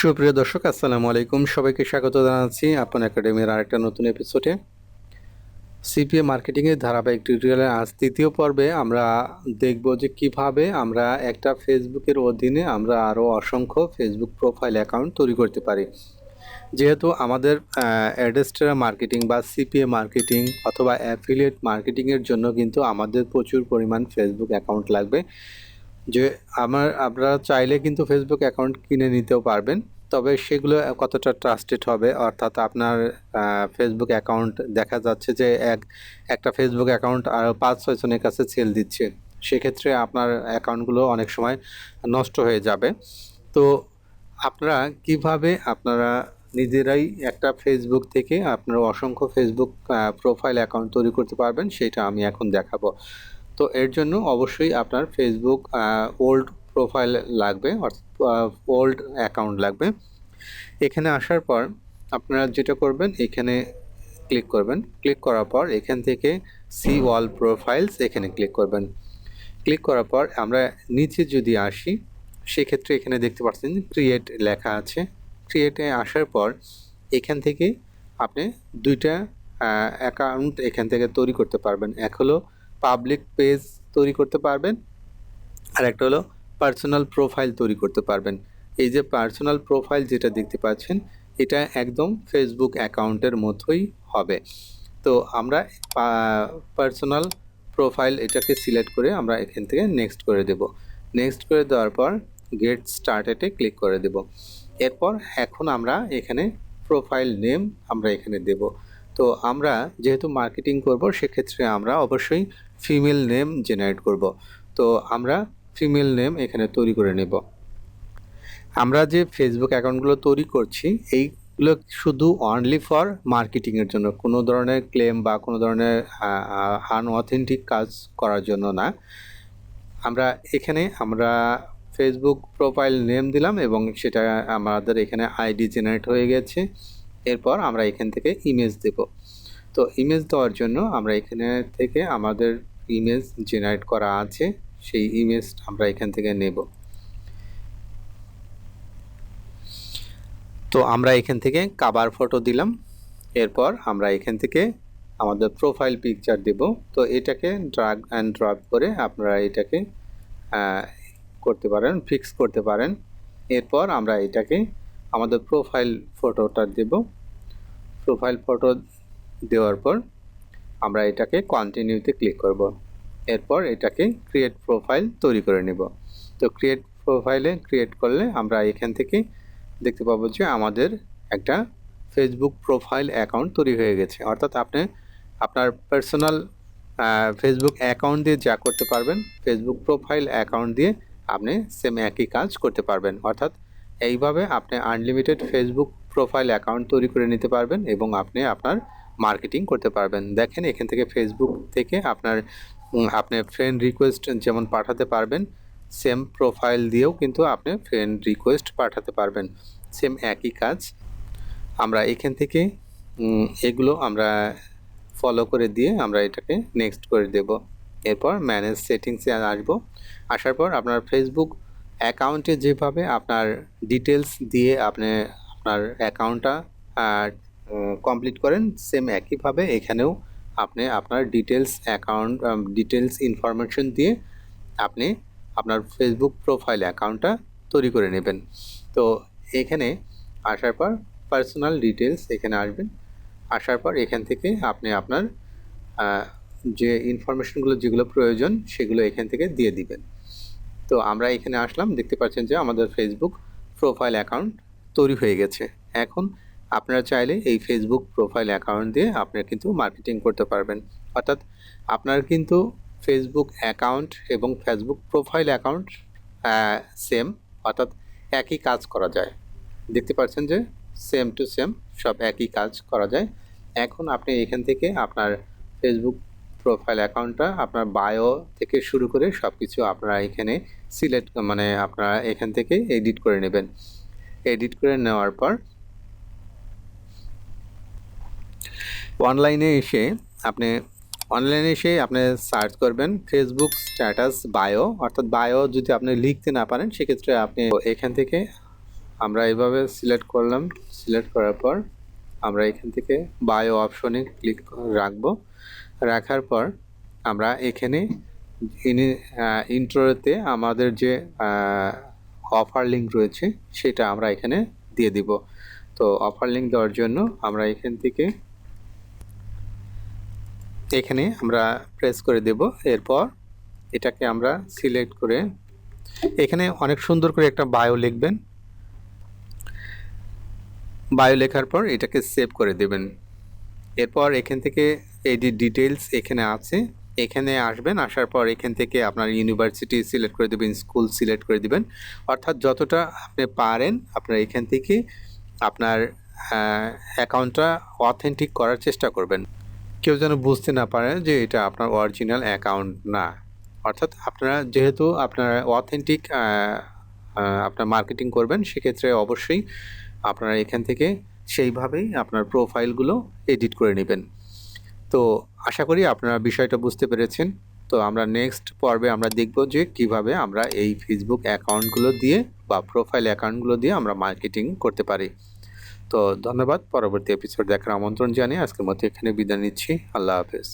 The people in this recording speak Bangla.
সুপ্রিয় দর্শক, আসসালামু আলাইকুম। সবাইকে স্বাগত জানাচ্ছি আপন একাডেমির আরেকটা নতুন এপিসোডে সিপিএ মার্কেটিংয়ের ধারাবাহিক টিউটোরিয়ালের আজ তৃতীয় পর্বে আমরা দেখব যে কীভাবে আমরা একটা ফেসবুকের অধীনে আমরা আরও অসংখ্য ফেসবুক প্রোফাইল অ্যাকাউন্ট তৈরি করতে পারি। যেহেতু আমাদের অ্যাডেস্টারা মার্কেটিং বা সিপিএ মার্কেটিং অথবা অ্যাফিলিয়েট মার্কেটিংয়ের জন্য কিন্তু আমাদের প্রচুর পরিমাণ ফেসবুক অ্যাকাউন্ট লাগবে। যে আমার, আপনারা চাইলে কিন্তু ফেসবুক অ্যাকাউন্ট কিনে নিতেও পারবেন। তবে সেগুলো কতটা ট্রাস্টেড হবে, অর্থাৎ আপনার ফেসবুক অ্যাকাউন্ট দেখা যাচ্ছে যে এক, একটা ফেসবুক অ্যাকাউন্ট আর পাঁচ, ছয় জনের কাছে সেল দিচ্ছে। সেক্ষেত্রে আপনার অ্যাকাউন্টগুলো অনেক সময় নষ্ট হয়ে যাবে। তো আপনারা কীভাবে আপনারা নিজেরাই একটা ফেসবুক থেকে আপনারা অসংখ্য ফেসবুক প্রোফাইল অ্যাকাউন্ট তৈরি করতে পারবেন, সেটা আমি এখন দেখাবো। তো এর জন্য অবশ্যই আপনার ফেসবুক ওল্ড প্রোফাইল লাগবে, অর্থাৎ ওল্ড অ্যাকাউন্ট লাগবে। এখানে আসার পর আপনারা যেটা করবেন, এখানে ক্লিক করবেন। ক্লিক করার পর এখান থেকে সি ওয়াল প্রোফাইলস এখানে ক্লিক করবেন। ক্লিক করার পর আমরা নিচে যদি আসি, সেক্ষেত্রে এখানে দেখতে পাচ্ছেন ক্রিয়েট লেখা আছে। ক্রিয়েটে আসার পর এখান থেকে আপনি দুইটা অ্যাকাউন্ট এখান থেকে তৈরি করতে পারবেন। এক হলো পাবলিক পেজ তৈরি করতে পারবেন। আর একটা হলো পার্সোনাল প্রোফাইল তৈরি করতে পারবেন। এই যে পার্সোনাল প্রোফাইল যেটা দেখতে পাচ্ছেন, এটা একদম ফেসবুক অ্যাকাউন্টের মতোই হবে। তো আমরা পার্সোনাল প্রোফাইল এটাকে সিলেক্ট করে আমরা এখান থেকে নেক্সট করে দেব। নেক্সট করে দেওয়ার পর গেট স্টার্টেডে ক্লিক করে দেব। এরপর এখন আমরা এখানে প্রোফাইল নেম আমরা এখানে দেব। তো আমরা যেহেতু মার্কেটিং করব, সেক্ষেত্রে আমরা অবশ্যই ফিমেল নেম জেনারেট করব। তো আমরা ফিমেল নেম এখানে তৈরি করে নেব। আমরা যে ফেসবুক অ্যাকাউন্টগুলো তৈরি করছি, এইগুলো শুধু অনলি ফর মার্কেটিংয়ের জন্য, কোনো ধরনের ক্লেম বা কোনো ধরনের আনঅথেন্টিক কাজ করার জন্য না। আমরা এখানে আমরা ফেসবুক প্রোফাইল নেম দিলাম এবং সেটা আমাদের এখানে আইডি জেনারেট হয়ে গেছে। এরপর আমরা এখান থেকে ইমেজ দেব। তো ইমেজ দেওয়ার জন্য আমরা এখানে থেকে আমাদের ইমেজ জেনারেট করা আছে, সেই ইমেজ আমরা এখান থেকে নেব। তো আমরা এখান থেকে কাবার ফটো দিলাম। এরপর আমরা এখান থেকে আমাদের প্রোফাইল পিকচার দেব। তো এটাকে ড্রাগ অ্যান্ড ড্রপ করে আপনারা এটাকে করতে পারেন ফিক্স করতে পারেন। এরপর আমরা এটাকে আমাদের প্রোফাইল ফটোটা দেব। প্রোফাইল ফটো দেওয়ার পর আমরা এটাকে কন্টিনিউতে ক্লিক করব। এরপর এটাকে ক্রিয়েট প্রোফাইল তৈরি করে নেব। তো ক্রিয়েট প্রোফাইলে ক্রিয়েট করলে আমরা এখান থেকে দেখতে পাবো যে আমাদের একটা ফেসবুক প্রোফাইল অ্যাকাউন্ট তৈরি হয়ে গেছে। অর্থাৎ আপনি আপনার পার্সোনাল ফেসবুক অ্যাকাউন্ট দিয়ে যা করতে পারবেন ফেসবুক প্রোফাইল অ্যাকাউন্ট দিয়ে আপনি সেম একই কাজ করতে পারবেন। অর্থাৎ এইভাবে আপনি আনলিমিটেড ফেসবুক প্রোফাইল অ্যাকাউন্ট তৈরি করে নিতে পারবেন এবং আপনি আপনার মার্কেটিং করতে পারবেন। দেখেন এখান থেকে ফেসবুক থেকে আপনার আপনি ফ্রেন্ড রিকোয়েস্ট যেমন পাঠাতে পারবেন সেম প্রোফাইল দিয়েও কিন্তু আপনি ফ্রেন্ড রিকোয়েস্ট পাঠাতে পারবেন। সেম একই কাজ। আমরা এখান থেকে এগুলো আমরা ফলো করে দিয়ে আমরা এটাকে নেক্সট করে দেব। এরপর ম্যানেজ সেটিংসে আসব। আসার পর আপনার ফেসবুক অ্যাকাউন্টে যেভাবে আপনার ডিটেলস দিয়ে আপনি আপনার অ্যাকাউন্টটা কমপ্লিট করেন সেম একইভাবে এখানেও আপনি আপনার ডিটেলস অ্যাকাউন্ট ডিটেলস ইনফরমেশন দিয়ে আপনি আপনার ফেসবুক প্রোফাইল অ্যাকাউন্টটা তৈরি করে নেবেন। তো এখানে আসার পর পার্সোনাল ডিটেলস এখানে আসবেন। আসার পর এখান থেকে আপনি আপনার যে ইনফরমেশনগুলো যেগুলো প্রয়োজন সেগুলো এখান থেকে দিয়ে দিবেন। তো আমরা এখানে আসলাম, দেখতে পাচ্ছেন যে আমাদের ফেসবুক প্রোফাইল অ্যাকাউন্ট তৈরি হয়ে গেছে। এখন আপনারা চাইলে এই ফেসবুক প্রোফাইল অ্যাকাউন্ট দিয়ে আপনারা কিন্তু মার্কেটিং করতে পারবেন। অর্থাৎ আপনার কিন্তু ফেসবুক অ্যাকাউন্ট এবং ফেসবুক প্রোফাইল অ্যাকাউন্ট সেম অর্থাৎ একই কাজ করা যায়। দেখতে পাচ্ছেন যে সেম টু সেম সব একই কাজ করা যায়। এখন আপনি এখান থেকে আপনার ফেসবুক প্রোফাইল অ্যাকাউন্টটা আপনার বায়ো থেকে শুরু করে সব কিছু আপনারা এখানে সিলেক্ট মানে আপনারা এখান থেকে এডিট করে নেবেন। এডিট করে নেওয়ার পর অনলাইনে এসে আপনি অনলাইনে এসে আপনি সার্চ করবেন ফেসবুক স্ট্যাটাস বায়ো অর্থাৎ বায়ো যদি আপনি লিখতে না পারেন, সেক্ষেত্রে আপনি এখান থেকে আমরা এইভাবে সিলেক্ট করলাম। সিলেক্ট করার পর আমরা এখান থেকে বায়ো অপশনে ক্লিক রাখব। রাখার পর আমরা এখানে ইন্ট্রোতে আমাদের যে অফার লিঙ্ক রয়েছে সেটা আমরা এখানে দিয়ে দিব। তো অফার লিঙ্ক দেওয়ার জন্য আমরা এখান থেকে এখানে আমরা প্রেস করে দেব। এরপর এটাকে আমরা সিলেক্ট করে এখানে অনেক সুন্দর করে একটা বায়ো লিখবেন। বায়ো লেখার পর এটাকে সেভ করে দেবেন। এরপর এখান থেকে এই ডিটেলস এখানে আছে। এখানে আসবেন, আসার পর এখান থেকে আপনার ইউনিভার্সিটি সিলেক্ট করে দেবেন, স্কুল সিলেক্ট করে দিবেন। অর্থাৎ যতটা আপনি পারেন আপনার এখান থেকে আপনার অ্যাকাউন্টটা অথেন্টিক করার চেষ্টা করবেন। কেউ যেন বুঝতে না পারে যে এটা আপনার অরিজিনাল অ্যাকাউন্ট না। অর্থাৎ আপনারা যেহেতু আপনারা অথেন্টিক আপনার মার্কেটিং করবেন, সেক্ষেত্রে অবশ্যই আপনারা এখান থেকে সেইভাবেই আপনার প্রোফাইলগুলো এডিট করে নেবেন। তো আশা করি আপনারা বিষয়টা বুঝতে পেরেছেন। তো আমরা নেক্সট পর্বে আমরা দেখব যে কীভাবে আমরা এই ফেসবুক অ্যাকাউন্টগুলো দিয়ে বা প্রোফাইল অ্যাকাউন্টগুলো দিয়ে আমরা মার্কেটিং করতে পারি। তো ধন্যবাদ। পরবর্তী এপিসোড দেখার আমন্ত্রণ জানিয়ে আজকের মতো এখানে বিদায় নিচ্ছি। আল্লাহ হাফেজ।